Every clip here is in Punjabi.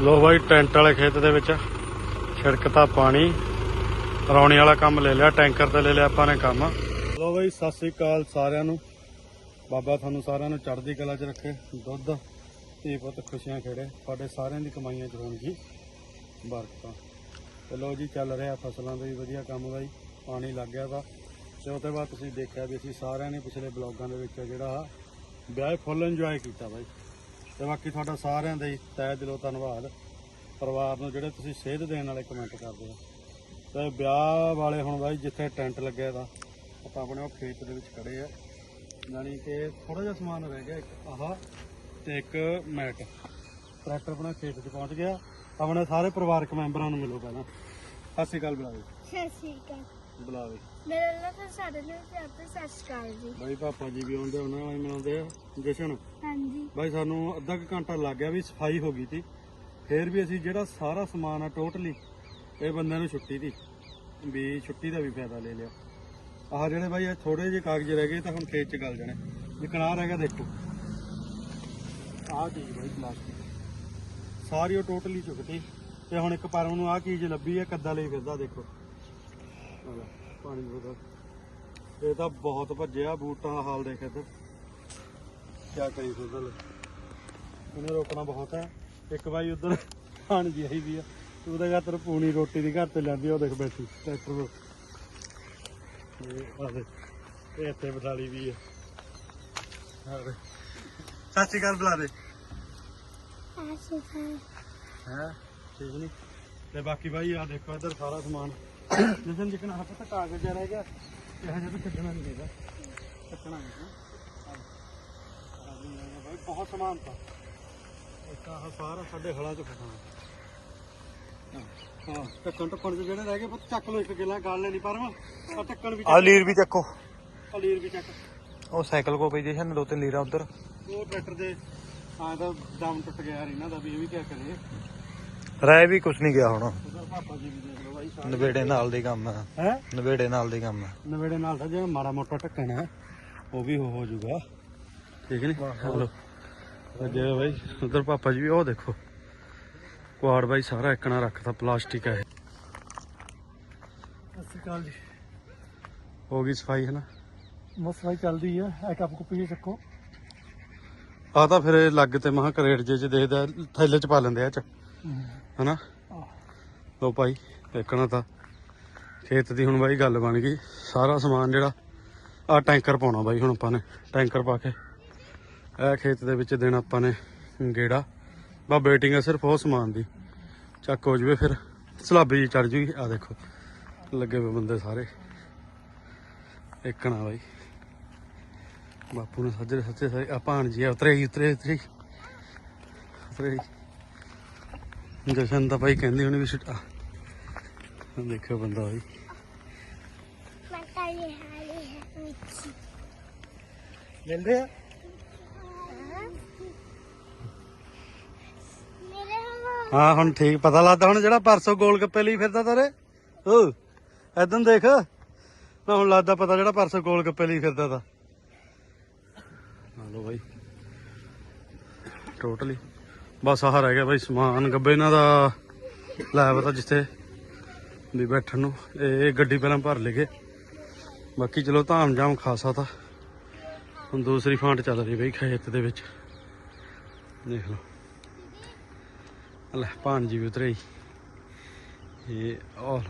ਲੋ ਬਾਈ, ਟੈਂਟ ਵਾਲੇ ਖੇਤ ਦੇ ਵਿੱਚ ਛਿੜਕਤਾ ਪਾਣੀ। ਰੌਣੀ ਵਾਲਾ ਕੰਮ ਲੈ ਲਿਆ, ਟੈਂਕਰ ਤੇ ਲੈ ਲਿਆ ਆਪਾਂ ਨੇ ਕੰਮ। ਲੋ ਬਾਈ, ਸਤਿ ਸ੍ਰੀ ਅਕਾਲ ਸਾਰਿਆਂ ਨੂੰ। ਬਾਬਾ ਤੁਹਾਨੂੰ ਸਾਰਿਆਂ ਨੂੰ ਚੜ੍ਹਦੀ ਕਲਾ 'ਚ ਰੱਖੇ, ਦੁੱਧ, ਧੀ ਪੁੱਤ ਖੁਸ਼ੀਆਂ ਖੇੜੇ। ਤੁਹਾਡੇ ਸਾਰਿਆਂ ਦੀ ਕਮਾਈਆਂ 'ਚ ਹੋਣ ਜੀ ਬਰਕਤਾਂ। ਤੇ ਲੋ ਜੀ, ਚੱਲ ਰਿਹਾ ਫਸਲਾਂ ਦਾ ਵੀ ਵਧੀਆ ਕੰਮ ਬਾਈ। ਪਾਣੀ ਲੱਗ ਗਿਆ ਵਾ। ਤੇ ਉਹਦੇ ਬਾਅਦ ਤੁਸੀਂ ਦੇਖਿਆ ਵੀ ਅਸੀਂ ਸਾਰਿਆਂ ਨੇ ਪਿਛਲੇ ਬਲੌਗਾਂ ਦੇ ਵਿੱਚ ਜਿਹੜਾ ਵਿਆਹ ਫੁੱਲ ਇੰਜੋਏ ਕੀਤਾ ਬਾਈ। ਤੇ ਬਾਕੀ ਤੁਹਾਡਾ ਸਾਰਿਆਂ ਦਾ ਹੀ ਤਹਿ ਦਿਲੋਂ ਧੰਨਵਾਦ। ਪਰਿਵਾਰ ਨੂੰ ਜਿਹੜੇ ਤੁਸੀਂ ਸੇਧ ਦੇਣ ਵਾਲੇ ਕਮੈਂਟ ਕਰਦੇ ਹੋ। ਤੇ ਵਿਆਹ ਵਾਲੇ ਹੁਣ ਬਾਈ ਜਿੱਥੇ ਟੈਂਟ ਲੱਗਿਆ ਦਾ ਆਪਾਂ ਆਪਣੇ ਉਹ ਖੇਤ ਦੇ ਵਿੱਚ ਖੜੇ ਆ। ਯਾਨੀ ਕਿ ਥੋੜਾ ਜਿਹਾ ਸਮਾਨ ਰਹਿ ਗਿਆ ਇੱਕ, ਆਹ ਤੇ ਇੱਕ ਮੈਟ। ਟਰੈਕਟਰ ਆਪਣਾ ਖੇਤ 'ਚ ਪਹੁੰਚ ਗਿਆ। ਆਪਣੇ ਸਾਰੇ ਪਰਿਵਾਰਕ ਮੈਂਬਰਾਂ ਨੂੰ ਮਿਲੋ ਪਹਿਲਾਂ। ਸਤਿ ਸ਼੍ਰੀ ਅਕਾਲ ਬੁਲਾਵੇ ਸਤਿ ਸ਼੍ਰੀ ਅਕਾਲ। ਬੁਲਾਵੇ। ਮੇਰਾ ਨਾਮ ਤਾਂ ਸਾਡੇ ਨੂੰ ਪਿਆਰ ਤੇ ਸਤਿ ਸ਼੍ਰੀ ਅਕਾਲ ਜੀ। ਬਾਈ ਪਾਪਾ ਜੀ ਵੀ ਆਉਂਦੇ ਉਹਨਾਂ ਨਾਲ ਹੀ ਮਿਲਾਉਂਦੇ ਆ। ਜਸ਼ਨ ਹਾਂਜੀ। ਬਾਈ ਸਾਨੂੰ ਅੱਧਾ ਕੁ ਘੰਟਾ ਲੱਗ ਗਿਆ ਵੀ ਸਫ਼ਾਈ ਹੋ ਗਈ ਤੀ ਫੇਰ ਵੀ ਅਸੀਂ ਜਿਹੜਾ ਸਾਰਾ ਸਮਾਨ ਆ ਟੋਟਲੀ ਇਹ ਬੰਦਿਆਂ ਨੂੰ ਛੁੱਟੀ ਤੀ। ਵੀ ਛੁੱਟੀ ਦਾ ਵੀ ਫਾਇਦਾ ਲੈ ਲਿਆ। ਆਹ ਜਿਹੜੇ ਬਾਈ ਇਹ ਥੋੜੇ ਜਿਹੇ ਕਾਗਜ਼ ਰਹਿ ਗਏ ਤਾਂ ਹੁਣ ਖੇਤ ਚ ਗਲ ਜਾਣੇ। ਜਿਕਣਾ ਰਹਿ ਗਿਆ ਦੇਖੋ। ਆਹ ਚੀਜ਼ ਬਾਈ ਪਲਾਸਟਿਕ ਸਾਰੀ ਉਹ ਟੋਟਲੀ ਚੁੱਕਤੀ ਤੇ। ਹੁਣ ਇੱਕ ਪਰ ਨੂੰ ਆਹ ਚੀਜ਼ ਲੱਭੀ ਹੈ ਕੱਦਾ ਲਈ ਫਿਰਦਾ ਦੇਖੋ। ਆਹ ਲੈ, ਪਾਣੀ ਬੋਤਲ। ਇਹ ਤਾਂ ਬਹੁਤ ਭੱਜਿਆ ਬੂਟਾਂ ਦਾ ਹਾਲ ਦੇਖ ਇੱਧਰ। ਕਿਆ ਕਰੀ ਫਿਰਦਾ ਲੈ ਇਹਨੇ ਰੋਕਣਾ ਬਹੁਤ ਹੈ। ਇੱਕ ਵਾਰੀ ਉਧਰ ਖਾਣ ਜੀ ਆਈ ਵੀ ਆ। ਉਹਦੇ ਘਰ ਪੂਣੀ ਰੋਟੀ ਦੀ ਘਰ ਤੇ ਲੈਂਦੀ ਆ, ਉਹ ਦੇਖ ਬੈਠੀ ਟਰੈਕਟਰ ਤੋਂ। ਇਹ ਆ ਦੇ ਇਹ ਇੱਥੇ ਬਠਾਲੀ ਵੀ ਆ। ਆ ਦੇ ਸਤਿ ਸ਼੍ਰੀ ਅਕਾਲ ਬੁਲਾ ਦੇ ਸਤਿ ਸ਼੍ਰੀ ਅਕਾਲ। ਹੈ? ਠੀਕ ਨਹੀਂ ਤੇ ਬਾਕੀ ਬਾਈ ਆ ਦੇਖੋ ਇੱਧਰ ਸਾਰਾ ਸਮਾਨ। ਜਿਸਨ ਜਿਕਣਾ ਹੱਥ ਤੱਕ ਕਾਗਜ਼ ਜਿਹਾ ਰਹਿ ਗਿਆ ਇਹ ਹਜੇ ਤਾਂ ਛੱਡਣਾ ਨਹੀਂ ਹੈਗਾ। ਛੱਡਣਾ ਨਹੀਂ ਆ ਆ ਵੀ ਆਇਆ ਬਾਈ ਬਹੁਤ ਸਮਾਨ ਤਾਂ। ਇੱਕ ਆਹ ਸਾਰਾ ਸਾਡੇ ਹਲਾਂ ਚ ਫਸਣਾ ਹਾਂ। ਹਾਂ ਟੱਕਣ ਟੱਕਣ ਚ ਜਿਹੜੇ ਰਹਿ ਗਏ ਪੁੱਤ ਚੱਕ ਲੋ ਇੱਕ ਗਿਲਾ ਗੱਲ ਨਹੀਂ ਪਰ ਆ ਟੱਕਣ ਵੀ ਆ ਲੀਰ ਵੀ ਚੱਕੋ। ਆ ਲੀਰ ਵੀ ਚੱਕ। ਉਹ ਸਾਈਕਲ ਕੋ ਪਈ ਦੇ ਹਨ ਦੋ ਤਿੰਨ ਲੀਰਾਂ ਉਧਰ। ਉਹ ਟਰੈਕਟਰ ਦੇ ਆ ਤਾਂ ਦਮ ਟੁੱਟ ਗਿਆ ਇਹਨਾਂ ਦਾ ਵੀ ਇਹ ਵੀ ਕਿਆ ਕਰੇ ਰਹਿ ਵੀ ਕੁਛ ਨਹੀਂ ਗਿਆ ਹੁਣ। ਪਾਪਾ ਜੀ ਵੀ ਨਵੇੜੇ ਨਾਲ ਦੀ ਕੰਮ ਹੈ ਹੈ? ਨਵੇੜੇ ਨਾਲ ਦੀ ਕੰਮ ਹੈ ਨਵੇੜੇ ਨਾਲ ਤਾਂ ਜਿਹੜਾ ਮਾੜਾ ਮੋਟਾ ਢੱਕਣ ਹੈ ਉਹ ਵੀ ਹੋ ਹੋ ਜਾਊਗਾ। ਠੀਕ ਨਹੀਂ ਹਲੋ। ਅੱਗੇ ਬਾਈ ਉਧਰ ਪਾਪਾ ਜੀ ਵੀ ਉਹ ਦੇਖੋ। ਕੁਆੜ ਬਾਈ ਸਾਰਾ ਇੱਕਣਾ ਰੱਖਤਾ ਪਲਾਸਟਿਕ ਹੈ ਜੀ। ਹੋ ਗਈ ਸਫ਼ਾਈ ਹੈ ਨਾ ਮਸਲਾ ਚੱਲਦੀ ਹੈ ਇਹ ਕੱਪ ਕੁੱਪ ਜੇ ਚੱਕੋ। ਆ ਤਾਂ ਫਿਰ ਇਹ ਲੱਗ ਤੇ ਮਹਾ ਕਰੇਟ ਜੇ ਚ ਦੇਖਦਾ ਥੈਲੇ ਚ ਪਾ ਲੈਂਦੇ ਆ ਚ। ਹਨਾ? ਲੋ ਭਾਈ। ਇੱਕਣਾ ਤਾਂ। ਖੇਤ ਦੀ ਹੁਣ ਬਾਈ ਗੱਲ ਬਣ ਗਈ। ਸਾਰਾ ਸਮਾਨ ਜਿਹੜਾ ਆ ਟੈਂਕਰ ਪਾਉਣਾ ਬਾਈ ਹੁਣ ਆਪਾਂ ਨੇ, ਟੈਂਕਰ ਪਾ ਕੇ। ਇਹ ਖੇਤ ਦੇ ਵਿੱਚ ਦੇਣਾ ਆਪਾਂ ਨੇ ਗੇੜਾ। ਬਾ ਵੇਟਿੰਗ ਹੈ ਸਿਰਫ ਉਹ ਸਮਾਨ ਦੀ। ਚੱਕ ਹੋ ਜਵੇ ਫਿਰ। ਸਲਾਬੀ ਜੀ ਚੜ ਜੂਗੀ। ਆ ਦੇਖੋ, ਲੱਗੇ ਹੋਏ ਬੰਦੇ ਸਾਰੇ। ਇੱਕਣਾ ਬਾਈ। ਬਾਪੂ ਨੇ ਸੱਜਰੇ ਸੱਚੇ ਸਾਰੇ ਆ ਭਾਣਜੀ ਆ, ਉਤਰੇ ਹੀ, ਉਤਰੇ ਉਤਰੇ ਉਤਰੇ ਜਸ਼ਨ ਤਾਂ ਬਾਈ ਕਹਿੰਦੀ ਹੋਣੀ ਵੀ ਛੁੱਟਾ। ਦੇਖਿਓ ਬੰਦਾ ਬਾਈ ਮੈਂ ਕਾਲੀ ਹਾਲੀ ਹੈ ਵਿੱਚ ਮਿਲਦੇ ਆ? ਹਾਂ। ਹੁਣ ਠੀਕ ਪਤਾ ਲੱਗਦਾ ਹੁਣ ਜਿਹੜਾ ਪਰਸੋਂ ਗੋਲ ਗੱਪੇ ਲਈ ਫਿਰਦਾ ਤਾਰੇ। ਓ ਐਦਾਂ ਦੇਖ। ਨਾ ਹੁਣ ਲੱਗਦਾ ਪਤਾ ਜਿਹੜਾ ਪਰਸੋਂ ਗੋਲ ਗੱਪੇ ਲਈ ਫਿਰਦਾ ਤਾ। ਲੋ ਬਾਈ। ਟੋਟਲੀ ਬਸ ਆਹ ਰਹਿ ਗਿਆ ਬਾਈ ਸਮਾਨ ਗੱਬੇ ਇਹਨਾਂ ਦਾ। ਲੈ ਪਤਾ ਜਿੱਥੇ ਵੀ ਬੈਠਣ ਨੂੰ। ਇਹ ਗੱਡੀ ਪਹਿਲਾਂ ਭਰ ਲਗੇ ਬਾਕੀ ਚਲੋ ਧਾਮ ਜਾਮ ਖਾਸਾ ਤਾਂ। ਹੁਣ ਦੂਸਰੀ ਫਾਂਟ ਚੱਲ ਰਹੀ ਬਈ ਖੇਤ ਦੇ ਵਿੱਚ। ਦੇਖ ਲਓ। ਲੈ ਭਾਣ ਜੀ ਵੀ ਉਤਰੇ ਇਹ ਔਰ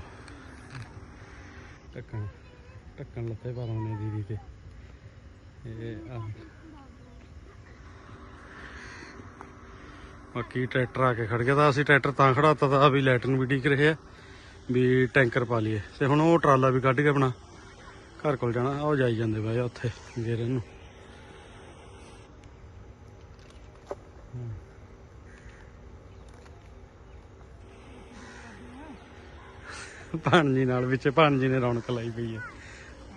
ਟੱਕਣ ਟੱਕਣ ਲੱਤੇ ਪਾਉਣੇ ਦੀਦੀ ਤੇ। ਇਹ ਆ ਬਾਕੀ ਟਰੈਕਟਰ ਆ ਕੇ ਖੜ ਗਿਆ ਤਾਂ ਅਸੀਂ ਟਰੈਕਟਰ ਤਾਂ ਖੜਾਤਾ ਤਾਂ ਵੀ ਲੈਟਰਨ ਵੀ ਡੀਕ ਰਹੇ ਆ। ਵੀ ਟੈਂਕਰ ਪਾ ਲਈਏ। ਤੇ ਹੁਣ ਉਹ ਟਰਾਲਾ ਵੀ ਕੱਢ ਕੇ ਆਪਣਾ ਘਰ ਕੋਲ ਜਾਣਾ। ਉਹ ਜਾਈ ਜਾਂਦੇ ਬਾਈ ਉੱਥੇ ਗੇਰੇ ਨੂੰ ਭਾਣਜੀ ਨਾਲ ਵਿੱਚ, ਭਾਣਜੀ ਨੇ ਰੌਣਕ ਲਾਈ ਪਈ ਹੈ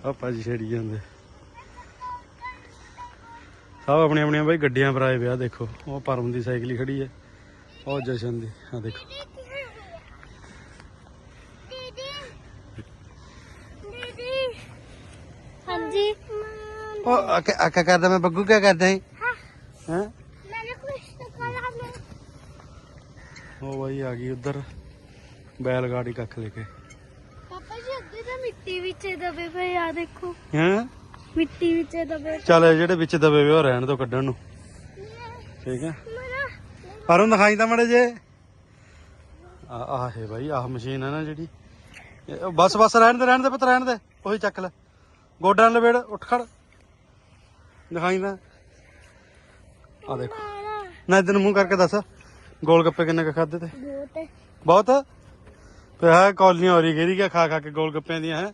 ਪਾਪਾ ਜੀ ਛੇੜੀ ਜਾਂਦੇ। ਸਭ ਆਪਣੀਆਂ ਆਪਣੀਆਂ ਬਾਈ ਗੱਡੀਆਂ ਪਰ ਆਏ ਵਿਆਹ ਦੇਖੋ। ਉਹ ਪਰਮ ਦੀ ਸਾਈਕਲ ਹੀ ਖੜੀ ਹੈ ਉਹ ਜਸ਼ਨ ਦੀ ਆ ਦੇਖੋ ਦੀਦੀ ਦੀਦੀ ਹਾਂਜੀ ਉਹ ਆ ਕਿਆ ਕਰਦਾ ਮੈਂ ਬੱਗੂ ਕਿਆ ਕਰਦਾ ਹੈ ਹਾਂ ਹੈ मैंने कुछ तो करा मैं ਉਹ ਬਾਈ ਆ ਗਈ ਉਧਰ ਬੈਲ ਗਾੜੀ ਕੱਖ ਲੈ ਕੇ ਪਾਪਾ ਜੀ ਅੱਗੇ ਤਾਂ ਮਿੱਟੀ ਵਿੱਚ ਦਬੇ ਪਏ ਆ ਦੇਖੋ ਹੈਂ ਮਿੱਟੀ ਵਿੱਚ ਦਬੇ ਚੱਲ ਇਹ ਜਿਹੜੇ ਵਿੱਚ ਦਬੇ ਵੇ ਉਹ ਰਹਿਣ ਤੋਂ ਕੱਢਣ ਨੂੰ ਠੀਕ ਹੈ ਪਰ ਉਹ ਦਿਖਾਈ ਤਾਂ ਮੜੇ ਜੇ ਆ ਆਹ ਹੈ ਬਾਈ ਆਹ ਮਸ਼ੀਨ ਹੈ ਨਾ ਜਿਹੜੀ ਇਹ- ਉਹ ਬਸ ਬਸ ਰਹਿਣ ਦੇ ਰਹਿਣ ਦੇ ਪੁੱਤ ਰਹਿਣ ਦੇ ਉਹੀ ਚੱਕ ਲੈ ਗੋਡਾਂ ਲਵੇੜ ਉੱਠ ਖੜ। ਦਿਖਾਈ ਤਾਂ ਆ ਦੇਖੋ। ਨਾ ਇਧਰ ਮੂੰਹ ਕਰਕੇ ਦੱਸ। ਗੋਲ ਗੱਪੇ ਕਿੰਨੇ ਕ ਖਾਦੇ ਤੇ? ਬਹੁਤ। ਬਹੁਤ? ਪਿਆ ਕੌਲੀਆਂ ਹੋ ਰਹੀ ਗੇਰੀ ਗਿਆ ਖਾ ਖਾ ਕੇ ਗੋਲ ਗੱਪਿਆਂ ਦੀਆਂ ਹੈ?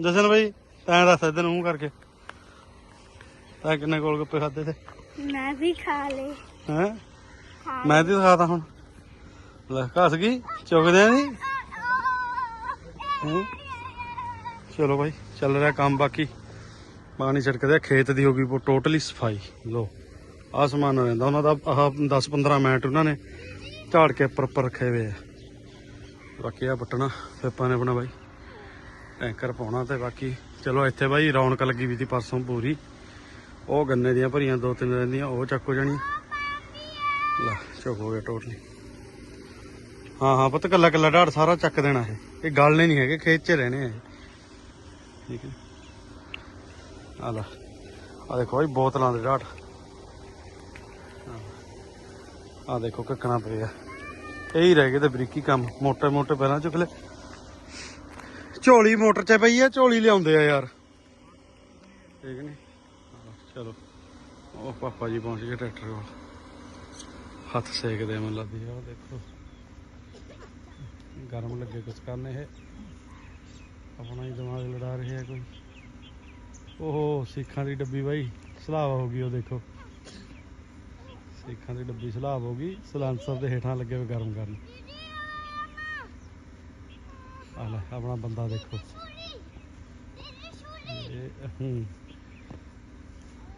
ਜਸਨ ਭਾਈ ਤੈਂ ਦੱਸ ਇਧਰ ਮੂੰਹ ਕਰਕੇ। ਤੈਂ ਕਿੰਨੇ ਗੋਲ ਗੱਪੇ ਖਾਦੇ ਤੇ? ਮੈਂ ਵੀ ਖਾ ਲੇ ਹੈ? ਮੈਂ ਤੇ ਦਿਖਾਤਾ ਹੁਣ। ਲੈ ਘਸ ਗਈ। ਚੁਗਦੇ ਨਹੀਂ ਹੈਂ? ਚਲੋ ਭਾਈ ਚੱਲ ਰਿਹਾ ਕੰਮ ਬਾਕੀ। ਪਾਣੀ ਛਿੜਕਦੇ ਆ, ਖੇਤ ਦੀ ਹੋ ਗਈ ਟੋਟਲੀ ਸਫ਼ਾਈ। ਲੋ ਆਹ ਸਮਾਨ ਰਹਿੰਦਾ ਉਹਨਾਂ ਦਾ ਆਹ 10 15 ਮਿੰਟ ਉਹਨਾਂ ਨੇ ਝਾੜ ਕੇ ਉੱਪਰ ਉੱਪਰ ਰੱਖੇ ਹੋਏ ਆ। ਬਾਕੀ ਆ ਪੱਟਣਾ ਫਿਰ ਨੇ ਆਪਣਾ ਬਾਈ ਟੈਂਕਰ ਪਾਉਣਾ ਤੇ ਬਾਕੀ ਚਲੋ ਇੱਥੇ ਬਾਈ ਰੌਣਕ ਲੱਗੀ ਵੀ ਸੀ ਪਰਸੋਂ ਪੂਰੀ। ਉਹ ਗੰਨੇ ਦੀਆਂ ਭਰੀਆਂ, ਦੋ ਤਿੰਨ ਰਹਿੰਦੀਆਂ ਉਹ ਚੱਕ ਹੋ ਜਾਣੀਆਂ ਲੈ, ਚੁੱਕ ਹੋ ਗਿਆ ਟੋਟਲੀ ਹਾਂ ਹਾਂ, ਪੁੱਤ ਕੱਲਾ ਕੱਲਾ ਢਾੜ ਸਾਰਾ ਚੱਕ ਦੇਣਾ ਇਹ। ਇਹ ਗਲਨੇ ਨਹੀਂ ਹੈਗੇ, ਖੇਤ 'ਚ ਰਹਿਣੇ ਆ ਠੀਕ ਹੈ ਆ ਲੈ। ਆ ਦੇਖੋ ਭਾਈ ਬੋਤਲਾਂ ਦੇ ਢਾੜ ਆ ਦੇਖੋ ਕੱਕਣਾ ਪਿਆ ਇਹ ਹੀ ਰਹਿ ਗਏ ਤੇ ਬਰੀਕੀ ਕੰਮ, ਮੋਟੇ ਮੋਟੇ ਪਹਿਲਾਂ ਚੁੱਕ ਲੈ। ਝੋਲੀ ਮੋਟਰ 'ਚ ਪਈ ਆ, ਝੋਲੀ ਲਿਆਉਂਦੇ ਆ ਯਾਰ। ਠੀਕ ਨਹੀਂ ਚਲੋ। ਉਹ ਪਾਪਾ ਜੀ ਪਹੁੰਚ ਗਏ ਟਰੈਕਟਰ ਕੋਲ। ਹੱਥ ਸੇਕਦੇ ਆ, ਮੈਨੂੰ ਲੱਗਦੀ ਆ ਉਹ ਦੇਖੋ। ਗਰਮ ਲੱਗੇ ਕੁਛ ਕਰਨੇ ਇਹ। ਆਪਣਾ ਹੀ ਦਿਮਾਗ ਲੜਾ ਰਹੇ ਆ ਕੋਈ। ਓਹੋ, ਸਿੱਖਾਂ ਦੀ ਡੱਬੀ ਬਾਈ ਸਲਾਬ ਹੋ ਗਈ ਉਹ ਦੇਖੋ। ਸਿੱਖਾਂ ਦੀ ਡੱਬੀ ਸਲਾਬ ਹੋ ਗਈ, ਸਲਾਂਸਰ ਦੇ ਹੇਠਾਂ ਲੱਗੇ ਹੋਏ ਗਰਮ ਕਰਨ। ਆ ਲੈ, ਆਪਣਾ ਬੰਦਾ ਦੇਖੋ। ਇਹ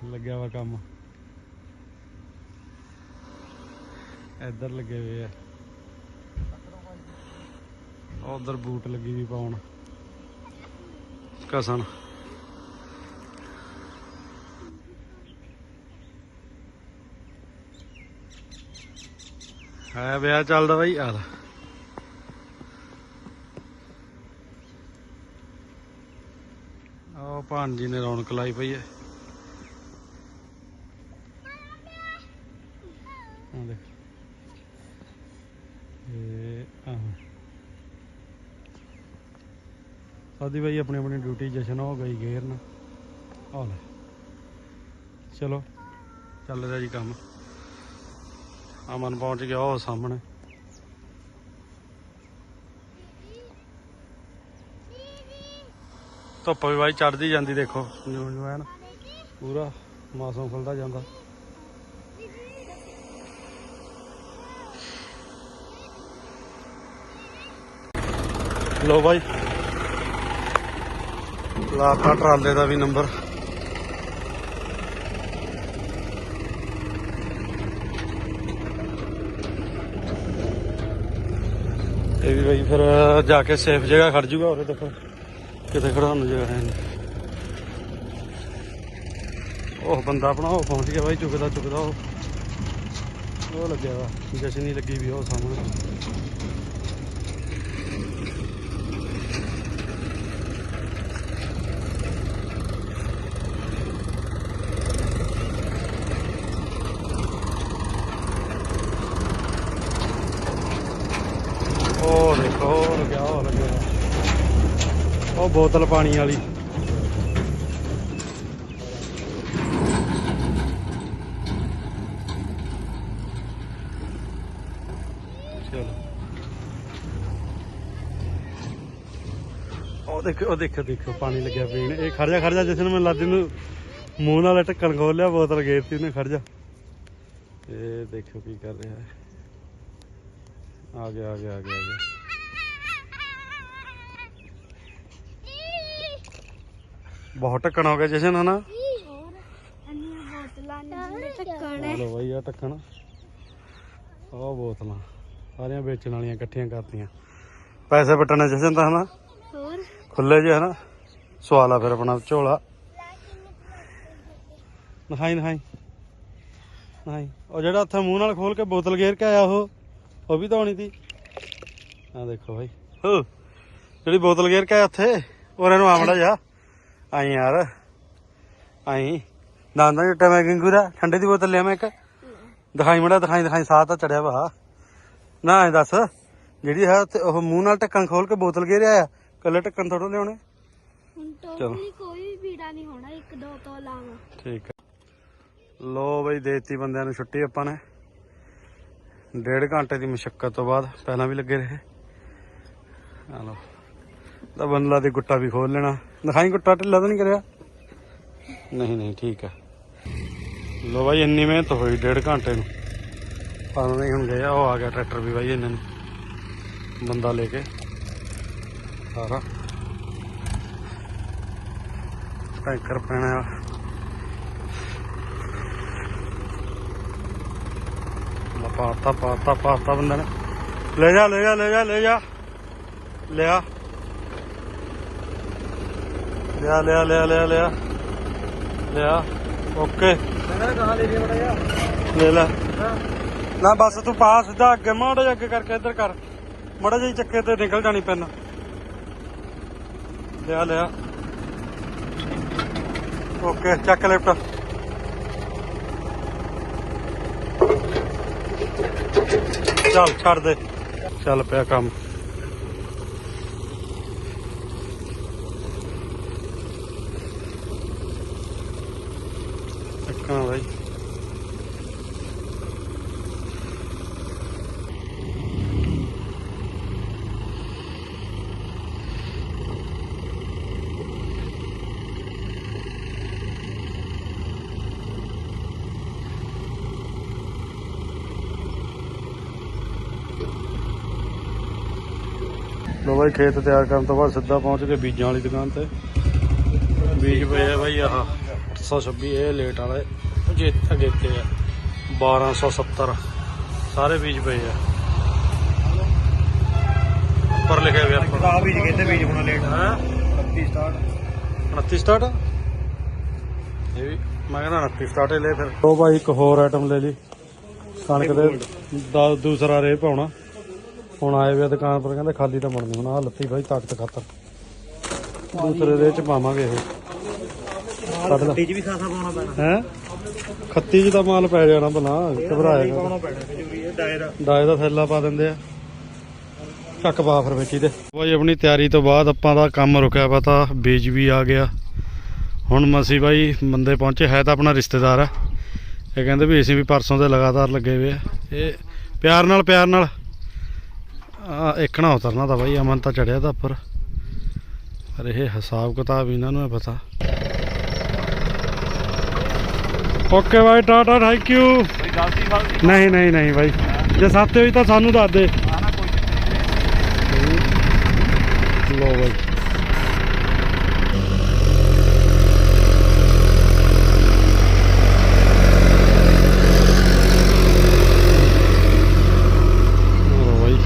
ਲੱਗਿਆ ਵਾ ਕੰਮ। ਇੱਧਰ ਲੱਗੇ ਹੋਏ ਆ। ਉਧਰ ਬੂਟ ਲੱਗੀ ਵੀ ਪਾਉਣ। ਕਸਣ ਹੈ ਵਿਆਹ ਚੱਲਦਾ ਬਾਈ ਆ ਲੈ। ਉਹ ਭਾਂਜੀ ਨੇ ਰੌਣਕ ਲਾਈ ਪਈ ਹੈ ਆ ਦੇਖ ਇਹ ਆਹ ਸਾਦੀ ਬਾਈ ਆਪਣੀ ਆਪਣੀ ਡਿਊਟੀ ਜਸ਼ਨ ਹੋ ਗਈ ਗੇਰਨ ਆ ਲੈ। ਚਲੋ, ਚੱਲ ਰਿਹਾ ਜੀ ਕੰਮ। ਅਮਨ ਪਹੁੰਚ ਗਿਆ ਉਹ ਸਾਹਮਣੇ। ਧੁੱਪ ਵੀ ਬਾਈ ਚੜਦੀ ਜਾਂਦੀ ਦੇਖੋ। ਜਿਉਂ ਜਿਉਂ ਹੈ ਨਾ, ਪੂਰਾ ਮੌਸਮ ਖੁੱਲਦਾ ਜਾਂਦਾ। ਲੋ ਬਾਈ। ਲਾਤਾ, ਟਰਾਲੇ ਦਾ ਵੀ ਨੰਬਰ। ਇਹ ਵੀ ਬਾਈ ਫਿਰ ਜਾ ਕੇ ਸੇਫ ਜਗ੍ਹਾ ਖੜ ਜੂਗਾ ਉਰੇ ਦੇਖੋ ਕਿਤੇ ਖੜਾਉਣ ਨੂੰ ਜਗ੍ਹਾ ਹੈ ਨਹੀਂ। ਉਹ ਬੰਦਾ ਆਪਣਾ ਉਹ ਪਹੁੰਚ ਗਿਆ ਬਾਈ ਚੁੱਕਦਾ ਚੁੱਕਦਾ ਉਹ। ਉਹ ਲੱਗਿਆ ਵਾ। ਜਸ਼ਨੀ ਲੱਗੀ ਵੀ ਉਹ ਸਾਹਮਣੇ ਉਹ ਦੇਖੋ ਉਹ ਲੱਗਿਆ ਉਹ ਲੱਗਿਆ ਉਹ ਬੋਤਲ ਪਾਣੀ ਵਾਲੀ। ਉਹ ਦੇਖੋ ਉਹ ਦੇਖੋ ਦੇਖੋ, ਪਾਣੀ ਲੱਗਿਆ ਪੀਣ। ਇਹ ਖੜ ਜਾ ਖੜ ਜਾ, ਜਿਸ ਨੂੰ ਮੈਂ ਲਾਦੀ ਨੂੰ ਮੂੰਹ ਨਾਲ ਢੱਕਣ ਖੋਲ ਲਿਆ, ਬੋਤਲ ਗੇਰਤੀ ਉਹਨੇ ਖੜ ਜਾ। ਇਹ ਦੇਖੋ ਕੀ ਕਰ ਰਿਹਾ ਹੈ। ਆ ਗਿਆ ਆ ਗਿਆ ਆ ਗਿਆ ਆ ਗਿਆ ਬਹੁਤ ਢੱਕਣ ਹੋ ਗਿਆ ਜਸ਼ਨ ਹਨਾ? ਲੋ ਬਾਈ ਆ ਢੱਕਣ। ਉਹ ਬੋਤਲਾਂ ਸਾਰੀਆਂ ਵੇਚਣ ਵਾਲੀਆਂ ਇਕੱਠੀਆਂ ਕਰਤੀਆਂ। ਪੈਸੇ ਵਟਣੇ ਜਸ਼ਨ ਤਾਂ ਹਨਾ? ਹੋਰ? ਖੁੱਲੇ ਜੇ ਹਨਾ? ਸਵਾਲ ਆ ਫਿਰ ਆਪਣਾ ਝੋਲਾ। ਨਹਾਈ ਨਹਾਈ। ਨਹਾਈ। ਉਹ ਜਿਹੜਾ ਹੱਥ ਮੂੰਹ ਨਾਲ ਖੋਲ ਕੇ ਬੋਤਲ ਗੇਰ ਕੇ ਆਇਆ ਉਹ ਉਹ ਵੀ ਧੋਣੀ ਤੀ ਆ ਦੇਖੋ ਭਾਈ ਹੋ। ਜਿਹੜੀ ਬੋਤਲ ਗੇਰ ਕੇ ਆਇਆ ਉੱਥੇ ਉਹਨਾਂ ਨੂੰ ਆਮੜਾ ਜਾ। ਆਈ ਯਾਰ। ਆਈ। ਦਾਂਦਾ ਜੱਟਾ ਮੈਂ ਗੰਗੂਰਾ ਠੰਡੇ ਦੀ ਬੋਤਲ ਲਿਆ ਮੈਂ ਇੱਕ। ਦਿਖਾਈ ਮੜਾ ਦਿਖਾਈ ਦਿਖਾਈ ਸਾਹ ਤਾਂ ਚੜਿਆ ਵਾ। ਨਾ ਐ ਦੱਸ ਜਿਹੜੀ ਹੈ ਉਹ ਮੂੰਹ ਨਾਲ ਢੱਕਣ ਖੋਲ ਕੇ ਬੋਤਲ ਗੇਰਿਆ ਆ ਕੱਲੇ ਢੱਕਣ ਥੋੜੋ ਲਿਆਉਣੇ? ਹੁਣ। ਟੋਪਲੀ ਕੋਈ ਵੀ ਪੀੜਾ ਨਹੀਂ ਹੋਣਾ ਇੱਕ ਦੋ ਤੋਂ ਲਾਵਾਂ ਠੀਕ ਹੈ ਲੋ ਬਈ ਦੇਤੀ ਬੰਦਿਆਂ ਨੂੰ ਛੁੱਟੀ ਆਪਾਂ ਨੇ। ਡੇਢ ਘੰਟੇ ਦੀ ਮੁਸ਼ਕਲ ਤੋਂ ਬਾਅਦ ਪਹਿਲਾਂ ਵੀ ਲੱਗੇ ਰਹੇ। ਆ ਲੋ ਤਾਂ ਬੰਦਲਾ ਦੇ ਗੁੱਟਾ ਵੀ ਖੋਲ ਲੈਣਾ। ਦਿਖਾਈ ਗੁੱਟਾ ਢਿੱਲਾ ਤਾਂ ਨਹੀਂ ਕਰਿਆ? ਨਹੀਂ ਨਹੀਂ, ਠੀਕ ਹੈ ਲੋ ਬਾਈ, ਇੰਨੀ ਮਿਹਨਤ ਹੋਈ ਡੇਢ ਘੰਟੇ ਨੂੰ। ਪਰ ਨਹੀਂ ਹੁਣ ਗਿਆ, ਉਹ ਆ ਗਿਆ ਟਰੈਕਟਰ ਵੀ ਬਾਈ ਇਹਨਾਂ ਨੇ। ਬੰਦਾ ਲੈ ਕੇ। ਸਾਰਾ। ਟੈਂਕਰ ਪੈਣਾ ਲਾ ਪਾਤਾ ਪਾਤਾ ਪਾਤਾ ਬੰਦੇ ਨੇ। ਲੈ ਜਾ ਲੈ ਜਾ ਲੈ ਜਾ ਲੈ ਜਾ। ਲਿਆ। ਲਿਆ ਲਿਆ ਲਿਆ ਲਿਆ ਲਿਆ। ਲਿਆ। ਓਕੇ। ਕਹਾਂ ਲੈ ਲਈ ਬੜਾ ਯਾਰ। ਲੈ ਲੈ। ਨਾ ਬਸ ਤੂੰ ਪਾ ਸਿੱਧਾ ਅੱਗੇ ਮਾੜਾ ਜਿਹਾ ਅੱਗੇ ਕਰਕੇ ਇੱਧਰ ਕਰ। ਮਾੜਾ ਜਿਹਾ ਹੀ ਚੱਕੇ ਤੇ ਨਿਕਲ ਜਾਣੀ ਪੈਨ। ਲਿਆ ਲਿਆ। ਓਕੇ ਚੱਕ ਲਿਫਟ। ਚੱਲ ਛੱਡ ਦੇ। ਚੱਲ ਪਿਆ ਕੰਮ। ਚੱਕਾਂ ਬਾਈ। ਲੋ ਬਾਈ, ਖੇਤ ਤਿਆਰ ਕਰਨ ਤੋਂ ਬਾਅਦ ਸਿੱਧਾ ਪਹੁੰਚ ਕੇ ਬੀਜਾਂ ਵਾਲੀ ਦੁਕਾਨ ਤੇ। ਬੀਜ ਪਏ ਆ ਬਾਈ ਆਹ 826 ਇਹ ਲੇਟ ਵਾਲੇ। ਜੇ ਅੱਗੇ ਤੇ ਆ 1270 ਸਾਰੇ ਬੀਜ ਪਏ ਆ। ਉੱਪਰ ਲਿਖਿਆ ਹੋਇਆ ਉੱਪਰ ਆ ਬੀਜ ਕਹਿੰਦੇ ਬੀਜ ਹੋਣਾ ਲੇਟ ਹਾਂ? 30 ਸਟਾਰਟ 29 ਸਟਾਰਟ ਇਹ ਵੀ ਮੈਂ ਕਹਿੰਦਾ 29 ਸਟਾਰਟ ਲੈ ਫਿਰ। ਉਹ ਭਾਈ ਇੱਕ ਹੋਰ ਆਈਟਮ ਲੈ ਲਈ। ਕਣਕ ਦੇ ਦਾ ਦੂਸਰਾ ਰੇ ਪਾਉਣਾ। ਹੁਣ ਆਏ ਵੇ ਦੁਕਾਨ ਪਰ ਕਹਿੰਦੇ ਖਾਲੀ ਤਾਂ ਬਣਨੀ। ਹੁਣ ਆ ਲੱਤੀ ਭਾਈ ਤਾਕਤ ਖਾਤਰ। ਦੂਸਰੇ ਰੇ ਚ ਪਾਵਾਂਗੇ ਇਹ। ਕੱਢ ਲੈ ਤੀਜ ਵੀ ਖਾਸਾ ਪਾਉਣਾ ਪੈਣਾ। ਹੈ? ਖੱਤੀ ਚ ਤਾਂ ਮਾਲ ਪੈ ਜਾਣਾ ਬਣਾ ਘਬਰਾਇਆ ਪਾਉਣਾ ਪੈਣਾ ਜ਼ਰੂਰੀ ਹੈ ਦਾਇਰਾ ਡਾਏ ਦਾ ਥੈਲਾ ਪਾ ਦਿੰਦੇ ਆ। ਚੱਕ ਪਾ ਫਿਰ ਵਿੱਚ ਇਹਦੇ। ਭਾਈ ਆਪਣੀ ਤਿਆਰੀ ਤੋਂ ਬਾਅਦ ਆਪਾਂ ਦਾ ਕੰਮ ਰੁਕਿਆ ਪਤਾ ਬੀਜ ਵੀ ਆ ਗਿਆ। ਹੁਣ ਮਸੀ ਬਾਈ ਬੰਦੇ ਪਹੁੰਚੇ ਹੈ ਤਾਂ ਆਪਣਾ ਰਿਸ਼ਤੇਦਾਰ ਆ। ਇਹ ਕਹਿੰਦੇ ਵੀ ਅਸੀਂ ਵੀ ਪਰਸੋਂ ਦੇ ਲਗਾਤਾਰ ਲੱਗੇ ਹੋਏ ਆ। ਇਹ ਪਿਆਰ ਨਾਲ ਪਿਆਰ ਨਾਲ। ਆ ਇੱਕਣਾ ਉਤਰਨਾ ਤਾਂ ਬਾਈ ਅਮਨ ਤਾਂ ਚੜਿਆ ਤਾਂ ਉੱਪਰ। ਪਰ ਇਹ ਹਿਸਾਬ ਕਿਤਾਬ ਇਹਨਾਂ ਨੂੰ ਹੈ ਪਤਾ। Okay bye tata thank you ਗਲਤੀ ਗਲਤੀ ਨਹੀਂ ਨਹੀਂ ਨਹੀਂ ਬਾਈ ਜੇ ਸੱਤ ਹੋਈ ਤਾਂ ਸਾਨੂੰ ਦੱਸ ਦੇ ਆਣਾ ਕੋਈ ਲੋ ਬਾਈ ਲਓ ਬਾਈ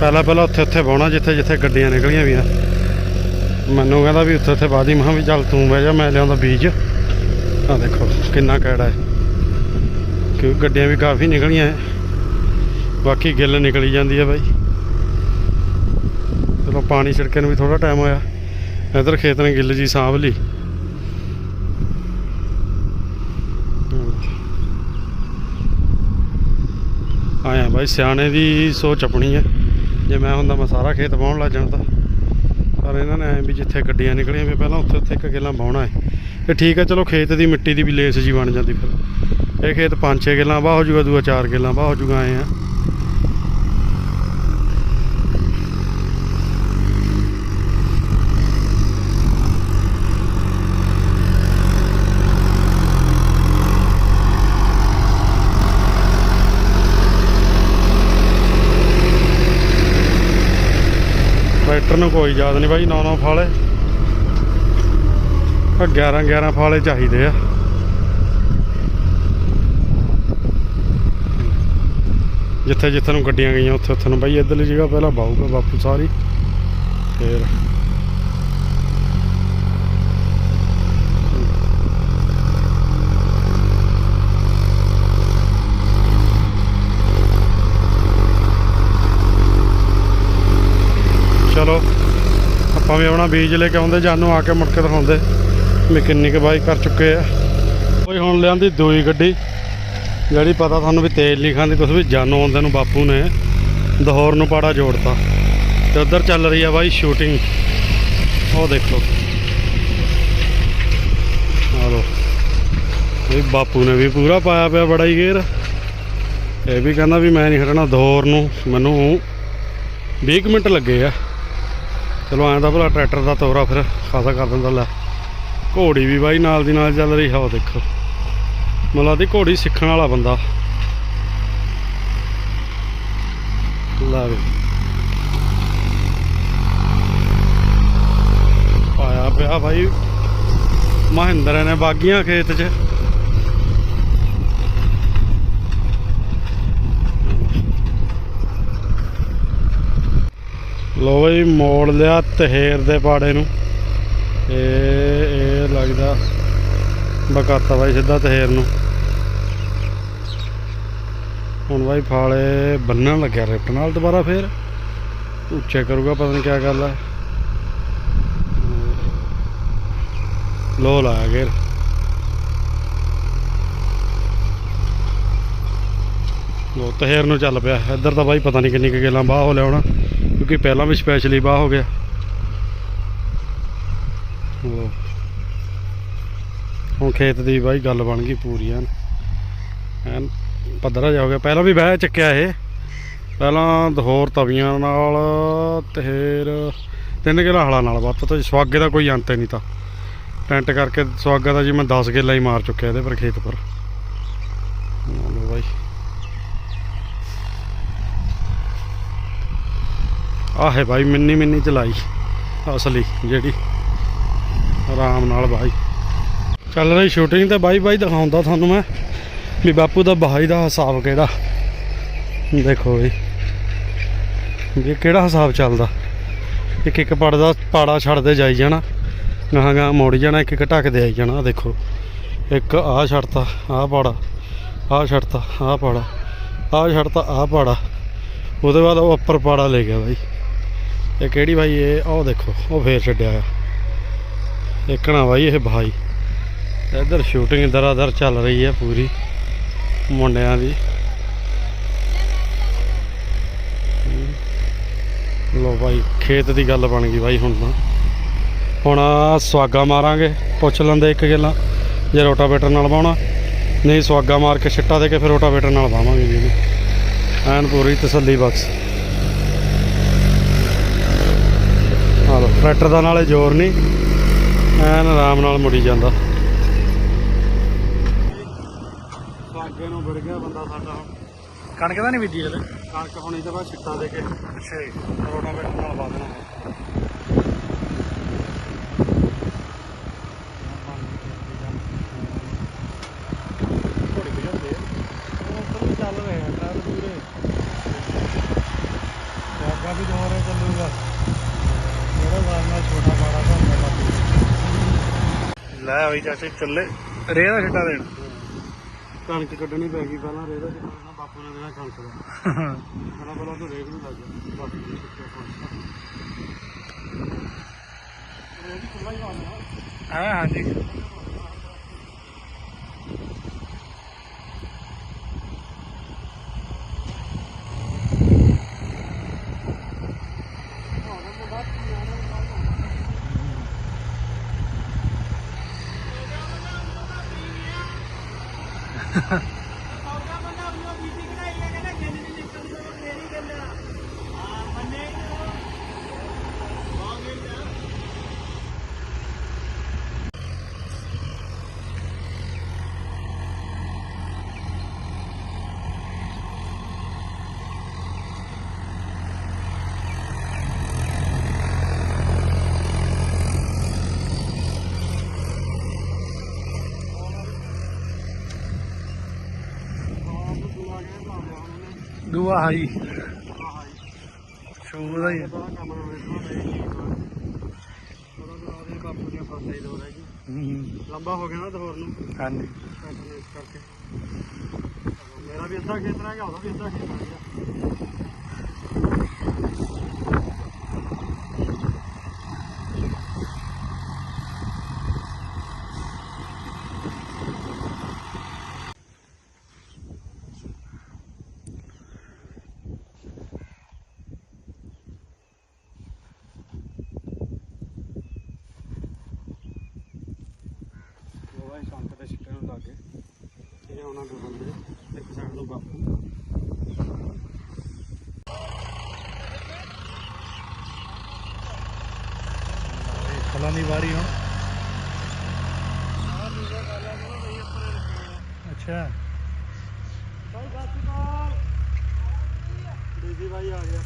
ਪਹਿਲਾਂ ਪਹਿਲਾਂ ਉੱਥੇ ਉੱਥੇ ਬਾਉਣਾ ਜਿੱਥੇ ਜਿੱਥੇ ਗੱਡੀਆਂ ਨਿਕਲੀਆਂ ਵੀਆਂ ਮੈਨੂੰ ਕਹਿੰਦਾ ਵੀ ਉੱਥੇ ਉੱਥੇ ਬਾਦੀ ਮਹਾਂ ਵੀ ਚੱਲ ਤੂੰ ਬਹਿ ਜਾ, ਮੈਂ ਲਿਆਉਂਦਾ ਬੀਜ। ਆ ਦੇਖੋ ਕਿੰਨਾ ਕੈੜਾ ਹੈ। ਕਿਉਂਕਿ ਗੱਡੀਆਂ ਵੀ ਕਾਫੀ ਨਿਕਲੀਆਂ ਹੈ। ਬਾਕੀ ਗਿੱਲ ਨਿਕਲੀ ਜਾਂਦੀ ਹੈ ਬਾਈ। ਚਲੋ ਪਾਣੀ ਛਿੜਕੇ ਨੂੰ ਵੀ ਥੋੜਾ ਟਾਈਮ ਹੋਇਆ। ਇਧਰ ਖੇਤ ਨੇ ਗਿੱਲ ਜੀ ਸਾਂਭ ਲਈ। ਆਇਆ ਬਾਈ, ਸਿਆਣੇ ਦੀ ਸੋਚ ਆਪਣੀ ਹੈ। ਜੇ ਮੈਂ ਹੁੰਦਾ, ਮੈਂ ਸਾਰਾ ਖੇਤ ਵਾਹੁਣ ਲੱਗ ਜਾਂਦਾ। ਪਰ ਇਹਨਾਂ ਨੇ ਐ ਵੀ ਜਿੱਥੇ ਗੱਡੀਆਂ ਨਿਕਲੀਆਂ ਵੀ ਪਹਿਲਾਂ ਉੱਥੇ ਉੱਥੇ ਇੱਕ ਗਿੱਲਾਂ ਵਾਹੁਣਾ ਹੈ। ਇਹ ਠੀਕ ਹੈ, ਚਲੋ ਖੇਤ ਦੀ ਮਿੱਟੀ ਦੀ ਵੀ ਲੇਸ ਜੀ ਬਣ ਜਾਂਦੀ ਫਿਰ। ਇਹ ਖੇਤ 5-6 ਗਿੱਲਾਂ ਬਾਹ ਹੋ ਜੂਗਾ, ਦੂਆ 4 ਗਿੱਲਾਂ ਬਾਹ ਹੋ ਜੂਗਾ ਆਏ ਆ। ਟਰੈਕਟਰ ਨੂੰ ਕੋਈ ਯਾਦ ਨਹੀਂ ਬਾਈ 9-9 ਫਾਲੇ। ਆ 11-11 ਫਾਲੇ ਚਾਹੀਦੇ ਆ। ਜਿੱਥੇ ਜਿੱਥੇ ਨੂੰ ਗੱਡੀਆਂ ਗਈਆਂ ਉੱਥੇ ਉੱਥੇ ਨੂੰ ਬਾਈ, ਇੱਧਰਲੀ ਜਗ੍ਹਾ ਪਹਿਲਾਂ ਬਾਊਗਾ ਬਾਪੂ ਸਾਰੀ ਫੇਰ ਚਲੋ, ਆਪਾਂ ਵੀ ਆਪਣਾ ਬੀਜ ਲੈ ਕੇ ਆਉਂਦੇ ਜਾਨੂੰ ਆ ਕੇ ਮੁੜ ਕੇ ਦਿਖਾਉਂਦੇ ਵੀ ਕਿੰਨੀ ਕੁ ਬਾਈ ਕਰ ਚੁੱਕੇ ਆ। ਕੋਈ ਹੁਣ ਲਿਆਂਦੀ ਦੂਈ ਗੱਡੀ, ਜਿਹੜੀ ਪਤਾ ਤੁਹਾਨੂੰ ਵੀ ਤੇਲ ਨਹੀਂ ਖਾਂਦੀ ਕੁਛ ਵੀ ਜਾਨੋਂ ਆਉਂਦੇ ਨੂੰ, ਬਾਪੂ ਨੇ ਦਹੌਰ ਨੂੰ ਪਾੜਾ ਜੋੜਤਾ। ਤੇ ਉਧਰ ਚੱਲ ਰਹੀ ਆ ਬਾਈ ਸ਼ੂਟਿੰਗ ਉਹ ਦੇਖੋ। ਆ ਇਹ ਬਾਪੂ ਨੇ ਵੀ ਪੂਰਾ ਪਾਇਆ ਪਿਆ ਬੜਾ ਹੀ ਗੇਰ ਇਹ ਵੀ ਕਹਿੰਦਾ ਵੀ ਮੈਂ ਨਹੀਂ ਹਟਣਾ ਦਹੌਰ ਨੂੰ, ਮੈਨੂੰ 20 ਕੁ ਮਿੰਟ ਲੱਗੇ ਆ। ਚਲੋ ਐਂ ਤਾਂ ਭਲਾ ਟਰੈਕਟਰ ਦਾ ਤੋਰਾ ਫਿਰ ਖਾਸਾ ਕਰ ਦਿੰਦਾ, ਲੈ। ਘੋੜੀ ਵੀ ਬਾਈ ਨਾਲ ਦੀ ਨਾਲ ਚੱਲ ਰਹੀ ਹੈ ਉਹ ਦੇਖੋ। ਮਤਲਬ ਦੀ ਘੋੜੀ ਸਿੱਖਣ ਵਾਲਾ ਬੰਦਾ। ਲਾ ਵੀ। ਪਾਇਆ ਪਿਆ ਭਾਈ ਮਹਿੰਦਰ ਨੇ ਬਾਗੀਆਂ ਖੇਤ 'ਚ। ਲੋ ਬਈ, ਮੋੜ ਲਿਆ ਤਹੇਰ ਦੇ ਪਾੜੇ ਨੂੰ। ਇਹ ਇਹ ਲੱਗਦਾ ਬਕਾਤਾ ਬਾਈ ਸਿੱਧਾ ਤਹੇਰ ਨੂੰ। ਹੁਣ ਬਾਈ ਫਾਲੇ ਬੰਨਣ ਲੱਗਿਆ ਰਿਫਟ ਨਾਲ ਦੁਬਾਰਾ ਫੇਰ। ਉੱਚੇ ਕਰੂਗਾ, ਪਤਾ ਨਹੀਂ ਕੀ ਗੱਲ ਹੈ ਲੋ ਲਾਇਆ ਗੇਰ। ਲੋ, ਤਹੇਰ ਨੂੰ ਚੱਲ ਪਿਆ। ਇੱਧਰ ਤਾਂ ਬਾਈ ਪਤਾ ਨਹੀਂ ਕਿੰਨੀ ਕੁ ਗੇਲਾਂ ਬਾਹ ਹੋ ਲਿਆ ਹੋਣਾ ਕਿਉਂਕਿ ਪਹਿਲਾਂ ਵੀ ਸਪੈਸ਼ਲੀ ਬਾਹ ਹੋ ਗਿਆ। ਲੋ ਹੁਣ ਖੇਤ ਦੀ ਬਾਈ ਗੱਲ ਬਣ ਗਈ ਪੂਰੀ ਐਨ ਐਨ ਪੱਧਰਾ ਜਾ ਹੋ ਗਿਆ। ਪਹਿਲਾਂ ਵੀ ਬਹਿ ਚੱਕਿਆ ਇਹ। ਪਹਿਲਾਂ ਦਹੋਰ ਤਵੀਆਂ ਨਾਲ ਤੇਰ ਤਿੰਨ ਕਿਲਾ ਹਲਾ ਨਾਲ ਵੱਤ ਤਾਂ ਸਵਾਗੇ ਦਾ ਕੋਈ ਅੰਤ ਨਹੀਂ ਤਾਂ। ਟੈਂਟ ਕਰਕੇ ਸਵਾਗਾ ਦਾ ਜੀ ਮੈਂ 10 ਕਿੱਲਾ ਹੀ ਮਾਰ ਚੁੱਕਿਆ ਇਹਦੇ ਪਰ ਖੇਤ ਪਰ ਲੋ ਬਾਈ ਆਹ ਹੈ ਬਾਈ, ਮਿੰਨੀ ਮਿੰਨੀ ਚਲਾਈ ਅਸਲੀ ਜਿਹੜੀ। ਆਰਾਮ ਨਾਲ ਬਾਈ। ਚੱਲ ਰਹੀ ਸ਼ੂਟਿੰਗ ਤੇ ਬਾਈ ਬਾਈ ਦਿਖਾਉਂਦਾ ਤੁਹਾਨੂੰ ਮੈਂ ਵੀ ਬਾਪੂ ਦਾ ਬਹਾਈ ਦਾ ਹਿਸਾਬ ਕਿਹੜਾ। ਦੇਖੋ ਬਈ ਇਹ ਕਿਹੜਾ ਹਿਸਾਬ ਚੱਲਦਾ। ਇੱਕ ਇੱਕ ਪੜ ਪਾੜਾ ਛੱਡਦੇ ਜਾਈ ਜਾਣਾ, ਗਾਹਾਂ ਗਾਹਾਂ ਮੋੜੀ ਜਾਣਾ, ਇੱਕ ਇੱਕ ਢੱਕਦੇ ਆਈ ਜਾਣਾ ਦੇਖੋ। ਇੱਕ ਆਹ ਛੱਡਤਾ, ਆਹ ਪਾੜਾ, ਆਹ ਛੱਡਤਾ, ਆਹ ਪਾੜਾ, ਆਹ ਛੱਡਤਾ, ਆਹ ਪਾੜਾ। ਉਹਦੇ ਬਾਅਦ ਉਹ ਉੱਪਰ ਪਾੜਾ ਲੈ ਗਿਆ ਬਾਈ। ਇਹ ਕਿਹੜੀ ਬਾਈ? ਇਹ ਉਹ ਦੇਖੋ ਉਹ ਫੇਰ ਛੱਡਿਆ ਆ। ਦੇਖਣਾ ਬਾਈ, ਇਹ ਭਾਈ ਇੱਧਰ ਸ਼ੂਟਿੰਗ ਦਰਾਦਰ ਚੱਲ ਰਹੀ ਹੈ ਪੂਰੀ, ਮੁੰਡਿਆਂ ਦੀ। ਲੋ ਬਾਈ, ਖੇਤ ਦੀ ਗੱਲ ਬਣ ਗਈ ਬਾਈ ਹੁਣ ਤਾਂ। ਹੁਣ ਆਹ ਸਵਾਗਾ ਮਾਰਾਂਗੇ, ਪੁੱਛ ਲੈਂਦੇ ਇੱਕ ਗੱਲਾਂ, ਜੇ ਰੋਟਾਵੇਟਰ ਨਾਲ ਵਾਉਣਾ ਨਹੀਂ, ਸਵਾਗਾ ਮਾਰ ਕੇ ਛਿੱਟਾ ਦੇ ਕੇ ਫਿਰ ਰੋਟਾਵੇਟਰ ਨਾਲ ਵਾਵਾਂਗੇ ਜੀ। ਐਨ ਪੂਰੀ ਤਸੱਲੀ ਬਖਸ਼ ਆ ਲੋ ਟਰੈਕਟਰ ਦਾ ਨਾਲੇ ਜ਼ੋਰ ਨਹੀਂ। ਐਨ ਆਰਾਮ ਨਾਲ ਮੁੜੀ ਜਾਂਦਾ। ਸਾਗੇ ਨੂੰ ਵੜ ਗਿਆ ਬੰਦਾ ਸਾਡਾ। ਹੁਣ ਕਣਕ ਤਾਂ ਨਹੀਂ ਬੀਜੀ ਹਲੇ ਕਣਕ ਹੁਣ ਇਹਦੇ ਬਾਅਦ ਛਿੱਟਾ ਦੇ ਕੇ। ਅੱਛਾ ਰੋਟਾਵੇਟਰ ਨਾਲ ਪਾ ਦੇਣਾ ਘੋੜੀ ਭਜਾਉਂਦੇ ਉਹ ਉੱਪਰ ਵੀ ਚੱਲ ਰਹੇ ਆ ਟਾਇਰ ਪੂਰੇ ਸਾਗਾ ਵੀ ਦੋਰੇ ਚੱਲੂਗਾ ਜਿਹੜਾ ਹਿਸਾਬ ਨਾਲ ਛੋਟਾ ਬਾੜਾ ਘੰਟਾ ਬਾਕੀ ਹੋਈ ਚਾਚੇ ਚੱਲੇ। ਰੇ ਦਾ ਛੱਟਾ ਦੇਣ। ਕਣਕ ਕੱਢਣੀ ਪੈ ਗਈ ਪਹਿਲਾਂ ਰੇਦਾ ਚ ਪਾਉਣਾ ਬਾਪੂ ਨੇ ਦੇਣਾ ਕਣਕ ਦਾ। ਪਹਿਲਾਂ ਪਹਿਲਾਂ ਤਾਂ ਰੇਗ ਨੂੰ ਲੱਗ ਗਿਆ। ਬਾਪੂ ਨੇ ਕਿੱਥੇ ਪਹੁੰਚਾ ਰੇਗ ਖੁੱਲਾ ਹੀ ਆਉਂਦਾ ਹਾਂ ਹਾਂਜੀ। ਦੂਆ ਹਾਈ ਸ਼ੂ ਦਾ ਹੀ। ਲੰਬਾ ਹੋ ਗਿਆ ਨਾ ਦੌਰ ਨੂੰ। ਹਾਂਜੀ। ਕਰਕੇ। ਮੇਰਾ ਵੀ ਅੱਧਾ ਖੇਤ ਰਹਿ ਗਿਆ ਉਹਦਾ ਵੀ ਅੱਧਾ ਖੇਤ ਰਹਿ ਦੀ ਵਾਰੀ ਹੁਣ। ਅੱਛਾ। ਭਾਈ ਸਤਿ ਸ਼੍ਰੀ ਅਕਾਲ। ਭਾਈ ਆ ਗਿਆ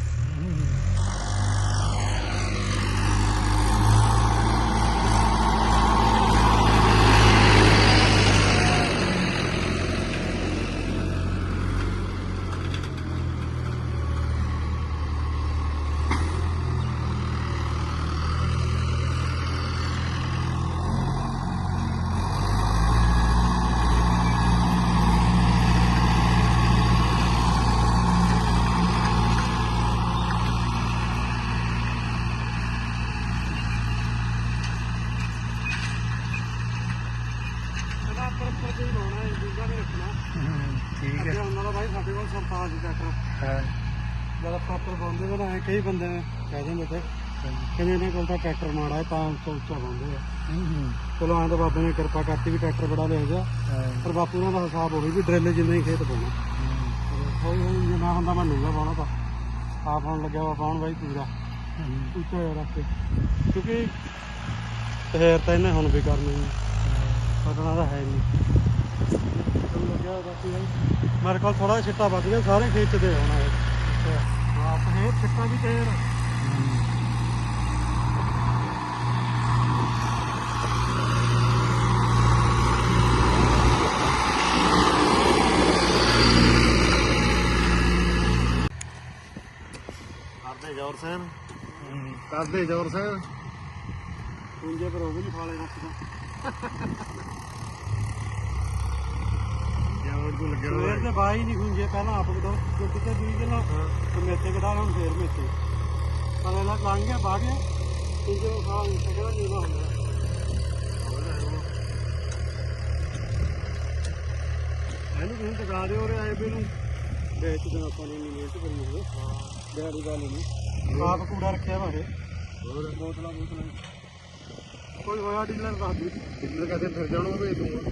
ਇਹਦਾ ਪਰ ਪਰ ਕੋਈ ਲਾਉਣਾ ਹੈ ਦੂਜਾ ਨਹੀਂ ਰੱਖਣਾ ਠੀਕ ਅੱਗੇ ਹੈ। ਉਹਨਾਂ ਦਾ ਭਾਈ ਸਾਡੇ ਕੋਲ ਸਰਤਾਜ ਟਰੈਕਟਰ ਹਾਂ। ਜਦ ਪ੍ਰੋਪਰ ਬੰਦੇ ਬਣਾਏ ਕਈ ਬੰਦੇ ਨੇ ਕਹਿ ਦਿੰਦੇ ਤੇ। ਕਹਿੰਦੇ ਇਹਨਾਂ ਕੋਲ ਤਾਂ ਟਰੈਕਟਰ ਮਾੜਾ ਹੈ ਤਾਂ ਉੱਚਾ ਉੱਚਾ ਬੰਦੇ ਆ। ਚਲੋ ਐਂ ਤਾਂ ਬਾਬੇ ਨੇ ਕਿਰਪਾ ਕਰਤੀ ਵੀ ਟਰੈਕਟਰ ਬੜਾ ਲੈ ਗਿਆ ਪਰ ਬਾਪੂ ਉਹਨਾਂ ਦਾ ਹਿਸਾਬ ਹੋਵੇ ਵੀ ਡਰਿੱਲ ਜਿੰਨਾ ਹੀ ਖੇਤ ਪਾਉਣਾ ਹੌਲੀ ਹੌਲੀ ਜੇ ਨਾ ਹੁੰਦਾ ਮੈਂ ਲੂਗਾ ਪਾਉਣਾ ਤਾਂ। ਆਪ ਹੁਣ ਲੱਗਿਆ ਵਾ ਪਾਉਣ ਬਾਈ ਪੂਰਾ। ਉੱਚਾ ਰੱਖ ਕੇ ਕਿਉਂਕਿ ਤੇਰ ਤਾਂ ਇਹਨੇ ਹੁਣ ਵੀ ਕਰਨੀ ਹੈ। ਪਟਣਾ ਤਾਂ ਹੈ ਨਹੀਂ। ਚਲੋ ਲੱਗਿਆ ਹੋਇਆ ਬਾਕੀ ਬਾਈ ਮੇਰੇ ਕੋਲ ਥੋੜਾ ਛਿੱਟਾ ਵੱਧ ਗਿਆ, ਸਾਰੇ ਖੇਤ ਚ ਦੇ ਆਉਣਾ ਹੈ ਹਾਂ ਫੇਰ ਛਿੱਟਾ ਵੀ ਤੇਰ ਕਰਦੇ ਜ਼ੋਰ ਸੈਨ ਕਰਦੇ ਜ਼ੋਰ ਸੈਨ ਪੁੰਜੇ ਪਰ ਉਹ ਵੀ ਨਹੀਂ ਫਾਲੇ ਰੱਖਦਾ ਜਾਵੜ ਕੋ ਲੱਗਿਆ ਸਵੇਰ ਦੇ ਬਾਈ ਨਹੀਂ ਖੁੰਝੇ ਪਹਿਲਾਂ ਆਪ ਕਦੋਂ ਕਿਉਂਕਿ ਤੇ ਦੂਈ ਦਿਨ ਤੇ ਮੇਥੇ ਕਢਾ ਹੁਣ ਫੇਰ ਮੇਥੇ। ਪਰ ਇਹਨਾਂ ਲੰਘ ਗਿਆ ਬਾਗ ਗਿਆ। ਪੁੰਜੇ ਨੂੰ ਖਾ ਨਹੀਂ ਸਕਦਾ ਨੀਵਾ ਹੁੰਦਾ ਇਹਨੂੰ ਤੁਸੀਂ ਟਕਾ ਦਿਓ ਰੇ ਆਏ ਵੀ ਨੂੰ। ਵੇਚ ਦੇ ਆਪਾਂ ਨੇ ਮਿਹਨਤ ਕਰੀ ਹੋਵੇ। ਦਿਹਾੜੀ ਗੱਲ ਨਹੀਂ। ਆਪ ਕੂੜਾ ਰੱਖਿਆ ਵਾ ਇਹ ਹੋਰ? ਬੋਤਲਾਂ ਬੋਤਲਾਂ। ਕੋਈ ਹੋਇਆ ਡੀਲਰ ਦੱਸ ਦੇ। ਡੀਲਰ ਕਹਤੇ ਫਿਰ ਜਾਣਾ ਵੇ ਦੂੰਗਾ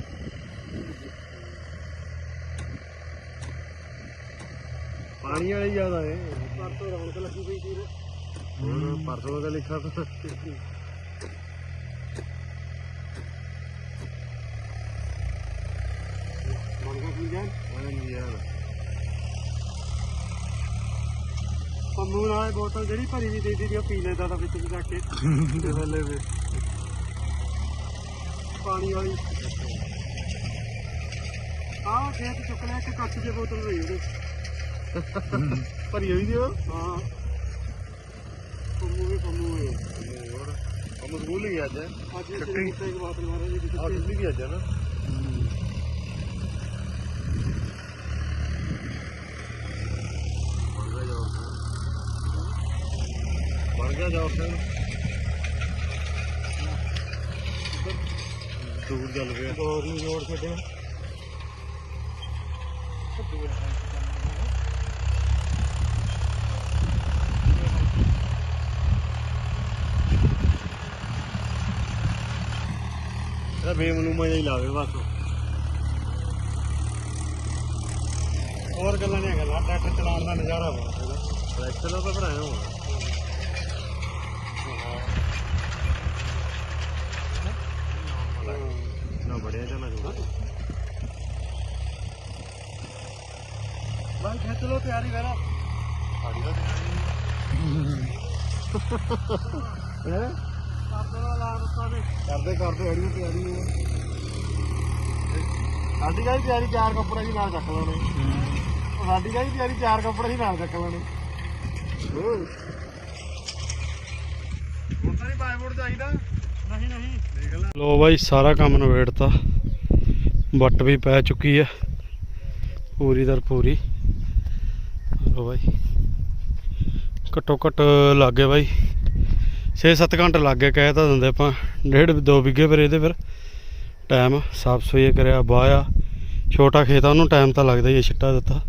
ਪਾਣੀ ਵਾਲੀ ਜ਼ਿਆਦਾ ਹੈ ਪਰਸੋਂ ਰੌਣਕ ਲੱਗੀ ਪਈ ਸੀ ਹੋਰ ਪਰਸੋਂ ਦਾ ਲਿਖਾ ਤਾਂ। ਬਣ ਗਿਆ ਕੀ ਜਾਨ ਹਾਂਜੀ ਯਾਰ। ਪੰਮੂ ਨਾਲ ਬੋਤਲ ਜਿਹੜੀ ਭਰੀ ਵੀ ਦੇ ਦੀ ਉਹ ਪੀ ਲੈਂਦਾ ਤਾਂ ਵਿੱਚ ਜਾ ਕੇ। ਤੇ ਵੇਲੇ ਵੇ। ਪਾਣੀ ਵਾਲੀ। ਆਹ ਖੇਤ ਚੁੱਕ ਇੱਕ ਕੱਚ ਦੀ ਬੋਤਲ ਲਈ ਉਹਦੇ। ਭਰੀ ਹੋਈ ਦੀ ਉਹ? ਹਾਂ। ਪੰਮੂ ਵੀ ਪੰਮੂ ਹੈ ਹੋਰ? ਕੰਮ ਸਕੂਲ ਹੀ ਅੱਜ? ਅੱਜ ਇਹ ਤੇ ਇੱਕ ਬੋਤਲ ਮਾਰੇ ਜੀ ਆ ਦਿੱਲੀ ਵੀ ਅੱਜ ਨਾ? ਗਿਆ ਸਿੰਘ ਦੂਰ ਚੱਲ ਪਿਆ ਦੌਰ ਨੂੰ ਜੋੜ ਛੱਡਿਆ। ਇਹਦਾ ਬੇਮਨੂਮਾ ਜਿਹਾ ਹੀ ਲਾਵੇ ਬਸ। ਹੋਰ ਗੱਲਾਂ ਨਹੀਂ ਗੱਲਾਂ ਟਰੈਕਟਰ ਚਲਾਉਣ ਦਾ ਨਜ਼ਾਰਾ ਵਾ ਇਹਦਾ ਟਰੈਕਟਰ ਦਾ ਤਾਂ ਬਣਾਇਆ ਹੋਣਾ। ਨਾ ਬੜਿਆ ਜਾਣਾ ਜੂਗਾ ਬਾਈ ਖਿੱਚ ਲੋ ਤਿਆਰੀ ਕਰਾ ਸਾਡੀ ਹੈ ਲਾ ਦਿੱਤਾ ਨੇ ਕਰਦੇ ਕਰਦੇ ਅੜੀਆਂ ਤਿਆਰੀ ਹੋ ਸਾਡੀ ਗਾਈ ਤਿਆਰੀ ਚਾਰ ਕੱਪੜੇ ਜੀ ਨਾਲ ਚੱਕ ਲੈਣੇ। ਉਹ ਸਾਡੀ ਗਾਈ ਤਿਆਰੀ ਚਾਰ ਕੱਪੜੇ ਜੀ ਨਾਲ ਚੱਕ ਲੈਣੇ। ਹੋਰ? ਹੁਣ ਨਹੀਂ ਬਾਈਬੋਰਡ ਚਾਹੀਦਾ ਨਹੀਂ ਨਹੀਂ। ਦੇਖ ਲੈ। ਲੋ ਬਾਈ, ਸਾਰਾ ਕੰਮ ਨਵੇੜਤਾ ਵੱਟ ਵੀ ਪੈ ਚੁੱਕੀ ਹੈ ਪੂਰੀ ਦਰ ਪੂਰੀ। ਲੋ ਬਾਈ। ਘੱਟੋ ਘੱਟ ਲੱਗੇ ਬਾਈ। 6-7 ਘੰਟੇ ਲੱਗ ਗਏ ਕਹਿ ਤਾਂ ਦਿੰਦੇ ਆਪਾਂ। ਡੇਢ, ਦੋ ਵਿਗੇ ਫਿਰ ਇਹਦੇ ਫਿਰ। ਟਾਈਮ ਸਾਫ਼ ਸਫ਼ਾਈ ਕਰਿਆ ਬਾਇਆ ਛੋਟਾ ਖੇਤ ਆ, ਉਹਨੂੰ ਟਾਈਮ ਤਾਂ ਲੱਗਦਾ ਹੀ ਹੈ ਛਿੱਟਾ ਦਿੱਤਾ।